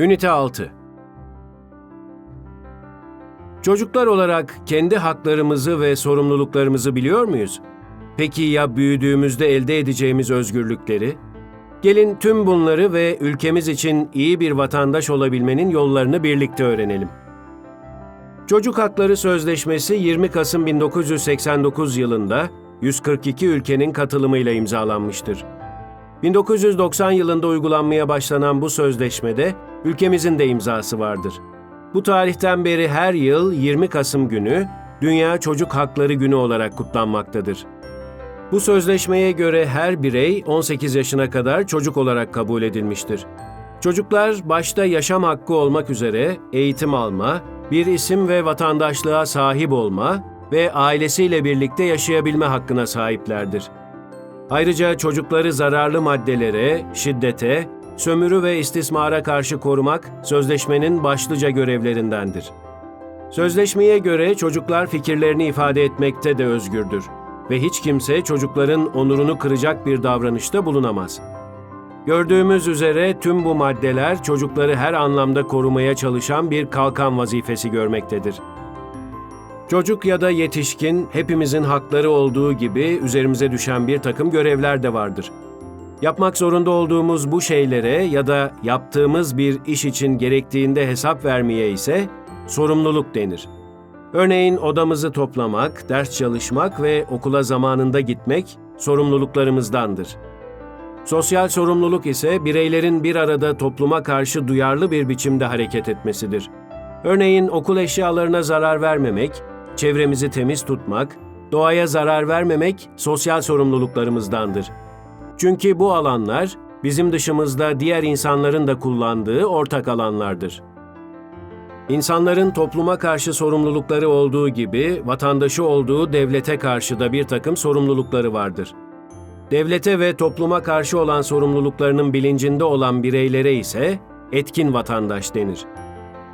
Ünite 6 Çocuklar olarak kendi haklarımızı ve sorumluluklarımızı biliyor muyuz? Peki ya büyüdüğümüzde elde edeceğimiz özgürlükleri? Gelin tüm bunları ve ülkemiz için iyi bir vatandaş olabilmenin yollarını birlikte öğrenelim. Çocuk Hakları Sözleşmesi 20 Kasım 1989 yılında 142 ülkenin katılımıyla imzalanmıştır. 1990 yılında uygulanmaya başlanan bu sözleşmede ülkemizin de imzası vardır. Bu tarihten beri her yıl 20 Kasım günü Dünya Çocuk Hakları Günü olarak kutlanmaktadır. Bu sözleşmeye göre her birey 18 yaşına kadar çocuk olarak kabul edilmiştir. Çocuklar başta yaşam hakkı olmak üzere eğitim alma, bir isim ve vatandaşlığa sahip olma ve ailesiyle birlikte yaşayabilme hakkına sahiplerdir. Ayrıca çocukları zararlı maddelere, şiddete, sömürü ve istismara karşı korumak sözleşmenin başlıca görevlerindendir. Sözleşmeye göre çocuklar fikirlerini ifade etmekte de özgürdür ve hiç kimse çocukların onurunu kıracak bir davranışta bulunamaz. Gördüğümüz üzere tüm bu maddeler çocukları her anlamda korumaya çalışan bir kalkan vazifesi görmektedir. Çocuk ya da yetişkin hepimizin hakları olduğu gibi üzerimize düşen bir takım görevler de vardır. Yapmak zorunda olduğumuz bu şeylere ya da yaptığımız bir iş için gerektiğinde hesap vermeye ise sorumluluk denir. Örneğin odamızı toplamak, ders çalışmak ve okula zamanında gitmek sorumluluklarımızdandır. Sosyal sorumluluk ise bireylerin bir arada topluma karşı duyarlı bir biçimde hareket etmesidir. Örneğin okul eşyalarına zarar vermemek, çevremizi temiz tutmak, doğaya zarar vermemek sosyal sorumluluklarımızdandır. Çünkü bu alanlar bizim dışımızda diğer insanların da kullandığı ortak alanlardır. İnsanların topluma karşı sorumlulukları olduğu gibi vatandaşı olduğu devlete karşı da bir takım sorumlulukları vardır. Devlete ve topluma karşı olan sorumluluklarının bilincinde olan bireylere ise etkin vatandaş denir.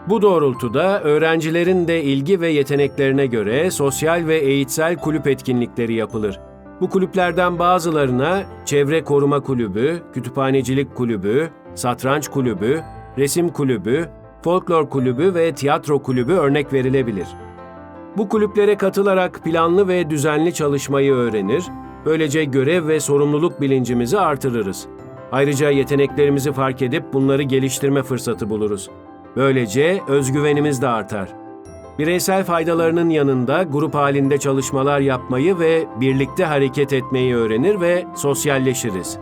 Bu doğrultuda öğrencilerin de ilgi ve yeteneklerine göre sosyal ve eğitsel kulüp etkinlikleri yapılır. Bu kulüplerden bazılarına Çevre Koruma Kulübü, Kütüphanecilik Kulübü, Satranç Kulübü, Resim Kulübü, Folklor Kulübü ve Tiyatro Kulübü örnek verilebilir. Bu kulüplere katılarak planlı ve düzenli çalışmayı öğrenir, böylece görev ve sorumluluk bilincimizi artırırız. Ayrıca yeteneklerimizi fark edip bunları geliştirme fırsatı buluruz. Böylece özgüvenimiz de artar. Bireysel faydalarının yanında grup halinde çalışmalar yapmayı ve birlikte hareket etmeyi öğrenir ve sosyalleşiriz.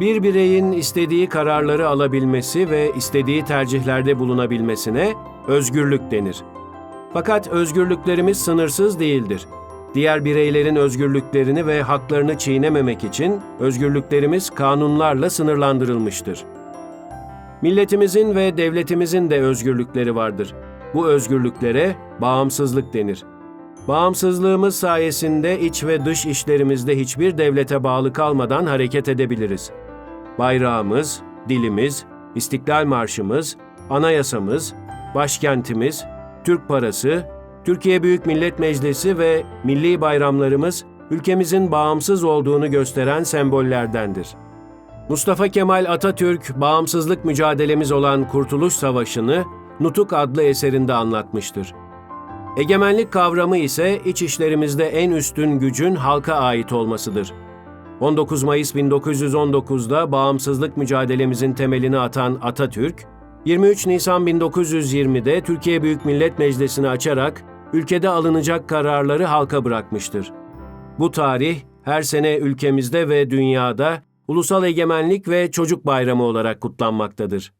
Bir bireyin istediği kararları alabilmesi ve istediği tercihlerde bulunabilmesine özgürlük denir. Fakat özgürlüklerimiz sınırsız değildir. Diğer bireylerin özgürlüklerini ve haklarını çiğnememek için özgürlüklerimiz kanunlarla sınırlandırılmıştır. Milletimizin ve devletimizin de özgürlükleri vardır. Bu özgürlüklere bağımsızlık denir. Bağımsızlığımız sayesinde iç ve dış işlerimizde hiçbir devlete bağlı kalmadan hareket edebiliriz. Bayrağımız, dilimiz, İstiklal Marşımız, anayasamız, başkentimiz, Türk parası, Türkiye Büyük Millet Meclisi ve milli bayramlarımız ülkemizin bağımsız olduğunu gösteren sembollerdendir. Mustafa Kemal Atatürk bağımsızlık mücadelemiz olan Kurtuluş Savaşı'nı Nutuk adlı eserinde anlatmıştır. Egemenlik kavramı ise iç işlerimizde en üstün gücün halka ait olmasıdır. 19 Mayıs 1919'da bağımsızlık mücadelemizin temelini atan Atatürk, 23 Nisan 1920'de Türkiye Büyük Millet Meclisi'ni açarak ülkede alınacak kararları halka bırakmıştır. Bu tarih her sene ülkemizde ve dünyada Ulusal Egemenlik ve Çocuk Bayramı olarak kutlanmaktadır.